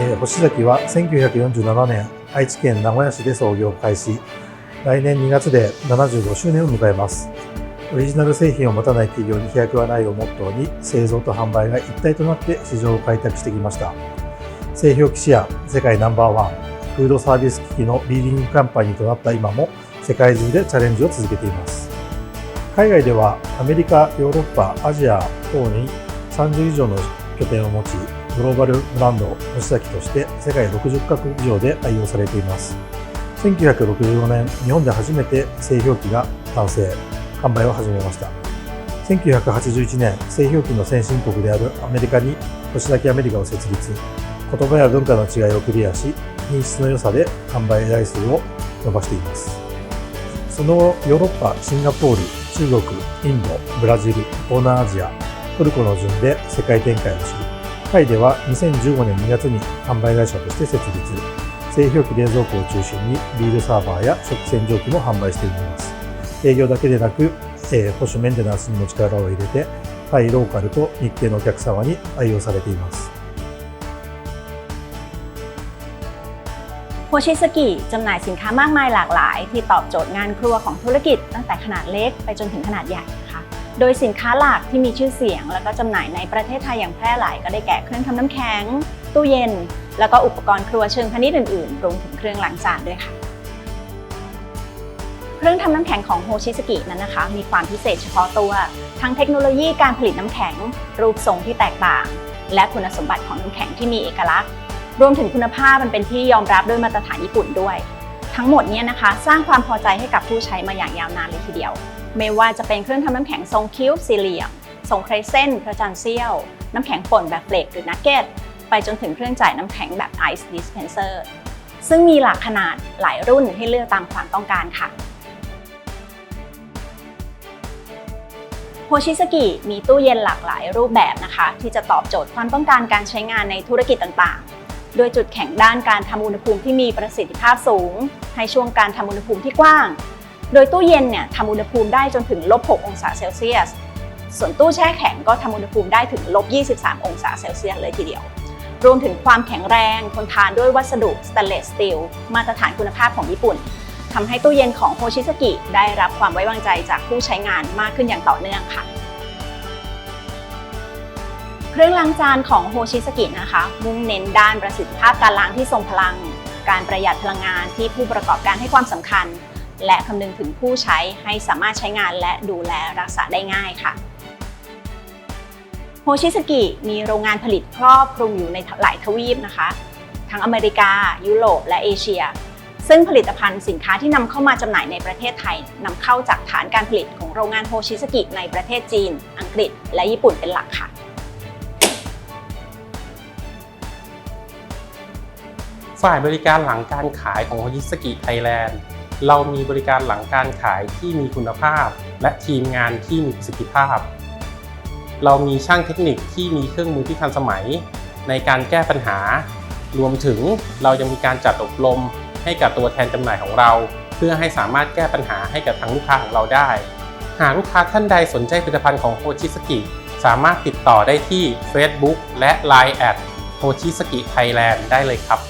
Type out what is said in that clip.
え星崎は1947年愛知県名古屋市で創業開始。来年2月で75周年を迎えます。オリジナル製品を持たない企業に飛躍はないをモットーに製造と販売が一体となって市場を開拓してきました。製氷機シェア世界ナンバーワンフードサービス機器のリーディングカンパニーとなった今も世界中でチャレンジを続けています。海外ではアメリカ、ヨーロッパ、アジア等に30以上の拠点を持ちグローバルブランド星崎として世界60カ国以上で愛用されています。1965年日本で初めて製氷機が完成。販売を始めました。1981年製氷機の先進国であるアメリカに星崎アメリカを設立。言葉や文化の違いをクリアし品質の良さで販売台数を伸ばしています。その後ヨーロッパシンガポール中国インドブラジル東南アジアトルコの順で世界展開をしタイでは2015年2月に販売会社として設立製氷機冷蔵庫を中心にビールサーバーや食洗浄機も販売しています営業だけでなく、えー保守メンテナンスにも力を入れてタイローカルと日系のお客様に愛用されています โฮชิสกิจำหน่ายสินค้ามากมายหลากหลาย ที่ตอบโจทย์งานครัวของธุรกิจ ตั้งแต่ขนาดเล็กไปจนถึงขนาดใหญ่นะคะ โดยสินค้าหลักที่มีชื่อเสียง แล้วก็จำหน่ายในประเทศไทยอย่างแพร่หลายก็ได้แก่เครื่องทำน้ำแข็ง ตู้เย็น แล้วก็อุปกรณ์ครัวเชิงพาณิชย์อื่นๆรวมถึงเครื่องล้างจานด้วยค่ะ เครื่องทำน้ำแข็งของโฮชิสกินั้นนะคะ มีความพิเศษเฉพาะตัว ทั้งเทคโนโลยีการผลิตน้ำแข็ง รูปทรงที่แตกต่าง และคุณสมบัติของน้ำแข็งที่มีเอกลักษณ์ รวมถึงคุณภาพมันเป็นที่ยอมรับด้วยมาตรฐานญี่ปุ่นด้วย ทั้งหมดเนี้นะคะ สร้างความพอใจให้กับผู้ใช้มาอย่างยาวนานเลยทีเดียว ไม่ว่าจะเป็นเครื่องทำน้ำแข็งทรงคิ้วสี่เหลี่ยมทรงเครเส้นพระจันทร์เสี้ยว น้ำแข็งป่นแบบเฟลกหรือนักเก็ตไปจนถึงเครื่องจ่ายน้ำแข็งแบบไอซ์ดิสเพนเซอร์ซึ่งมีหลากขนาดหลายรุ่นให้เลือกตามความต้องการค่ะโฮชิสกิมีตู้เย็นหลากหลายรูปแบบนะคะ ที่จะตอบโจทย์ความต้องการการใช้งานในธุรกิจต่างๆ โดยจุดแข็งด้านการทำอุณหภูมิที่มีประสิทธิภาพสูง ให้ช่วงการทำอุณหภูมิที่กว้าง โดยตู้เย็นเนี่ยทำอุณหภูมิได้จนถึงลบ 6 องศาเซลเซียส ส่วนตู้แช่แข็งก็ทำอุณหภูมิได้ถึงลบ 23 องศาเซลเซียสเลยทีเดียว รวมถึงความแข็งแรงทนทานด้วยวัสดุสแตนเลสสตีลมาตรฐานคุณภาพของญี่ปุ่นทำให้ตู้เย็นของโฮชิสกิได้รับความไว้วางใจจากผู้ใช้งานมากขึ้นอย่างต่อเนื่องค่ะเครื่องล้างจานของโฮชิสกินะคะ มุ่งเน้นด้านประสิทธิภาพการล้างที่ทรงพลัง การประหยัดพลังงานที่ผู้ประกอบการให้ความสำคัญ และคำนึงถึงผู้ใช้ให้สามารถใช้งานและดูแลรักษาได้ง่ายค่ะโฮชิสกิมีโรงงานผลิตครอบคลุมอยู่ในหลายทวีปนะคะ ทั้งอเมริกา ยุโรปและเอเชีย ซึ่งผลิตภัณฑ์สินค้าที่นำเข้ามาจำหน่ายในประเทศไทยนำเข้าจากฐานการผลิตของโรงงานโฮชิสกิในประเทศจีน อังกฤษ และญี่ปุ่นเป็นหลักค่ะฝ่ายบริการหลังการขายของโฮจิสกิไทยแลนด์ เรามีบริการหลังการขายที่มีคุณภาพ และทีมงานที่มีประสิทธิภาพ เรามีช่างเทคนิคที่มีเครื่องมือที่ทันสมัย ในการแก้ปัญหา รวมถึงเรายังมีการจัดอบรมให้กับตัวแทนจำหน่ายของเรา เพื่อให้สามารถแก้ปัญหาให้กับทางลูกค้าของเราได้ หากลูกค้าท่านใดสนใจผลิตภัณฑ์ของโฮจิสกิสามารถติดต่อได้ที่ Facebook และ Line แอดโฮจิสกิไทยแลนด์ได้เลยครับ